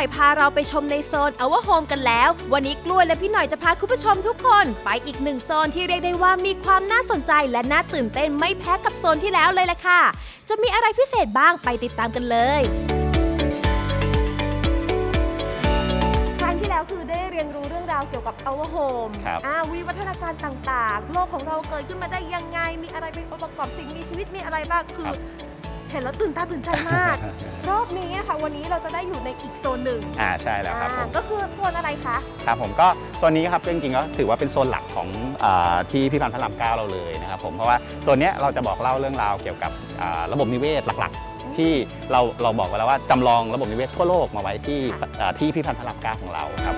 อยพาเราไปชมในโซน Our Home กันแล้ว วันนี้กล้วยและพี่หน่อยจะพาคุณผู้ชมทุกคน ไปอีกหนึ่งโซนที่เรียกได้ว่ามีความน่าสนใจและน่าตื่นเต้นไม่แพ้กับโซนที่แล้วเลยแหละค่ะ จะมีอะไรพิเศษบ้างไปติดตามกันเลยครั้งที่แล้วคือได้เรียนรู้เรื่องราวเกี่ยวกับ Our Home ครับอ่าวิวัฒนาการต่างๆ โลกของเราเกิดขึ้นมาได้ยังไง มีอะไรเป็นองค์ประกอบสิ่งมีชีวิตมีอะไรบ้าง คือครับ เห็นแล้วตื่นตาตื่นใจมาก รอบนี้อะค่ะวันนี้เราจะได้อยู่ในอีกโซนหนึ่งอ่าใช่แล้วครับผมอ่าก็คือโซนอะไรคะครับผมก็โซนนี้ครับจริงๆก็ถือว่าเป็นโซนหลักของอาที่พิพิธภัณฑ์พระรามเก้าเราเลยนะครับผมเพราะว่าโซนเนี้ยเราจะบอกเล่าเรื่องราวเกี่ยวกับอ่าระบบนิเวศหลักๆ ที่เราเราบอกไว้แล้วว่าจำลองระบบนิเวศทั่วโลกมาไว้ที่อ่าที่พิพิธภัณฑ์พระรามเก้าของเราครับ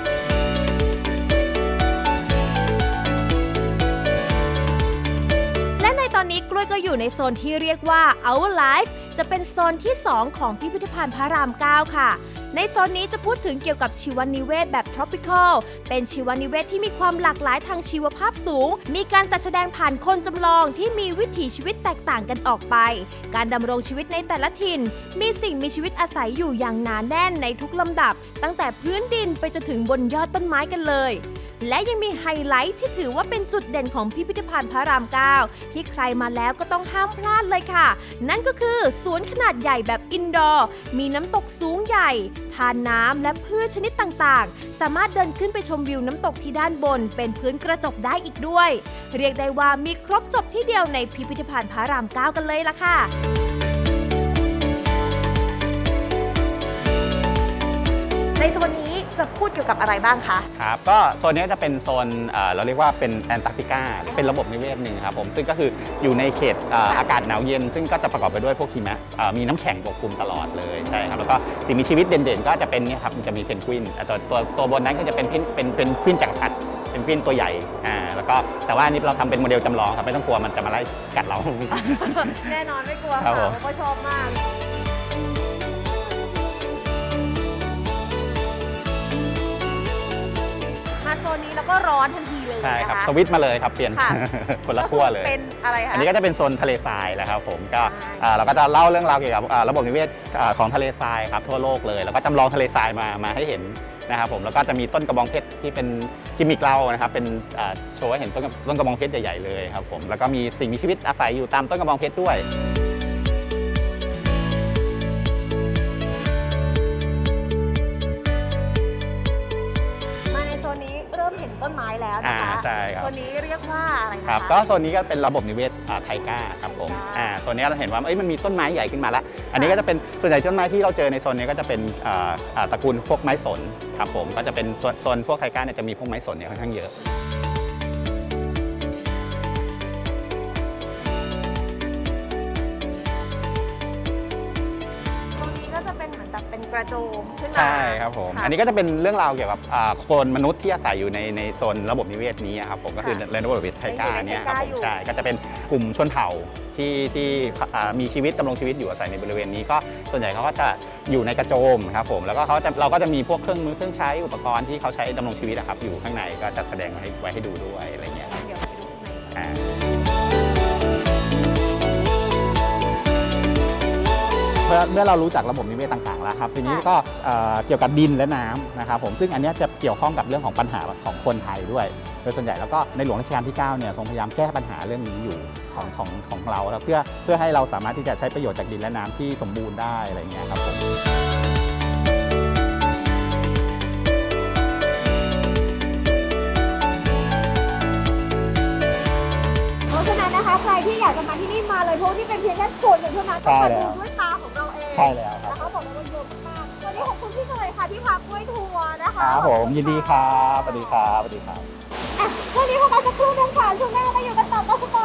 และในตอนนี้กล้วยก็อยู่ในโซนที่เรียกว่า Our Life จะเป็นโซนที่ 2 ของพิพิธภัณฑ์พระราม 9 ค่ะ ในโซนนี้จะพูดถึงเกี่ยวกับชีวนิเวศแบบ tropical เป็นชีวนิเวศที่มีความหลากหลายทางชีวภาพสูง มีการจัดแสดงผ่านคนจำลองที่มีวิถีชีวิตแตกต่างกันออกไป การดำรงชีวิตในแต่ละถิ่น มีสิ่งมีชีวิตอาศัยอยู่อย่างหนาแน่นในทุกลำดับ ตั้งแต่พื้นดินไปจนถึงบนยอดต้นไม้กันเลย และยังมีไฮไลท์ที่ถือว่าเป็นจุดเด่นของพิพิธภัณฑ์พระราม 9 ที่ใครมาแล้วก็ต้องห้ามพลาดเลยค่ะ นั่นก็คือสวนขนาดใหญ่แบบอินดอร์ มีน้ำตกสูงใหญ่ ทานน้ำและพืชชนิดต่างๆ สามารถเดินขึ้นไปชมวิวน้ำตกที่ด้านบน เป็นพื้นกระจกได้อีกด้วย เรียกได้ว่ามีครบจบที่เดียวในพิพิธภัณฑ์พระราม 9 กันเลยล่ะค่ะในโซนนี้ จะพูดเกี่ยวกับอะไรบ้างคะ ครับก็โซนนี้จะเป็นโซนเอ่อเราเรียกว่าเป็นแอนตาร์กติกาหรือเป็นระบบนิเวศหนึ่งครับผมซึ่งก็คืออยู่ในเขตเอ่ออากาศหนาวเย็น ซึ่งก็จะประกอบไปด้วยพวกหิมะเอ่อมีน้ำแข็งปกคลุมตลอดเลยใช่ครับแล้วก็สิ่งมีชีวิตเด่นๆ ก็จะเป็นเนี่ยครับมันจะมีเพนกวินแต่ตัวตัวตัวบนนั้นก็จะเป็นเพนเป็นเป็นเพนกวินจักรพรรดิเป็นเพนกวินตัวใหญ่อ่าแล้วก็แต่ว่าอันนี้เราทำเป็นโมเดลจำลองครับไม่ต้องกลัวมันจะมาไล่กัดเรา แน่นอนไม่กลัวครัค่ะบผม เพราะชอบมาก อนทันทีเลยใช่ครับนะะ สวิตช์มาเลยครับเปลี่ยนค่ะ คนละขั้วเลยเป็นอะไรคะ อันนี้ก็จะเป็นโซนทะเลทรายแล้วครับผมก็ใช่อ่าเราก็จะเล่าเรื่องราวเกี่ยวกับอ่าระบบนิเวศอ่าของทะเลทรายครับทั่วโลกเลย แล้วก็จำลองทะเลทรายมามาให้เห็นนะครับผมแล้วก็จะมีต้นกระบองเพชรที่เป็นกิมมิกเรานะครับเป็นอ่าโชว์ให้เห็นต้นกระต้นกระบองเพชรใหญ่ๆเลยครับผมแล้วก็มีสิ่งมีชีวิตอาศัยอยู่ตามต้นกระบองเพชรด้วย เริ่มเห็นต้นไม้แล้วนะอ่าคะใช่ครับโซนนี้เรียกว่าอะไรนะคคะรับก็โซนนี้ก็เป็นระบบนิเวศอ่าไทก้าครับผมไทก้า อ่าโซนนี้เราเห็นว่าเอ้ยมันมีต้นไม้ใหญ่ขึ้นมาแล้วอันนี้ก็จะเป็นส่วนใหญ่ต้นไม้ที่เราเจอในโซนนี้ก็จะเป็นอ่าอ่าตระกูลพวกไม้สนครับผมก็จะเป็นโซนโซนพวกไทก้าเนี่ยจะมีพวกไม้สนเนี่ยค่อนข้างเยอะ กระโจมขึ้นมาใช่ครับผมะ อันนี้ก็จะเป็นเรื่องราวเกี่ยวกับอ่าโคลนมนุษย์ที่อาศัยอยู่ในในโซนระบบนิเวศนี้ครับผมก็คือค่ะในระบบนิเวศไทก้ายังอยู่ในเนี่ยครับไทก้าผมอยู่ ใช่ก็จะเป็นกลุ่มชนเผ่าที่ที่อ่ามีชีวิตดำรงชีวิตอยู่อาศัยในบริเวณนี้ก็ส่วนใหญ่เขาก็จะอยู่ในกระโจมครับผมแล้วก็เขาจะเราก็จะมีพวกเครื่องมือเครื่องใช้อุปกรณ์ที่เขาใช้ดำรงชีวิตอะครับอยู่ข้างในก็จะแสดงไว้ให้ไว้ให้ดูด้วยอะไรเงี้ยครับเดี๋ยวไปดูข้างใน อ่า มื่อเมื่อเรารู้จักระบบนิเวศต่างๆแล้วครับทีนี้ก็เอ่อเกี่ยวกับดินและน้ำนะครับผมซึ่งอันเนี้ยจะเกี่ยวข้องกับเรื่องของปัญหาของคนไทยด้วย โดยส่วนใหญ่แล้วก็ในหลวงรัชกาลที่9เนี่ยทรงพยายามแก้ปัญหาเรื่องนี้อยู่ของของของเราแล้วเพื่อเพื่อให้เราสามารถที่จะใช้ประโยชน์จากดินและน้ำที่สมบูรณ์ได้อะไรเงี้ยครับผม เพราะฉะนั้นนะคะใครที่อยากจะมาที่นี่มาเลยเพราะนี่เป็นเพียงแค่ส่วนหนึ่งเท่านั้นต้องมาดูด้วยตาของเราเอง ใช่แล้วครับนะคะบอกเลยว่าเยอะมากวันนี้ขอบคุณพี่เฉลยค่ะที่พากล้วยทัวร์นะคะครับผมยินดีครับสวัสดีครับสวัสดีครับ อะช่วงนี้เข้ามาสักครู่นึงค่ะช่วงหน้ามาอยู่กันต่อกับสปอ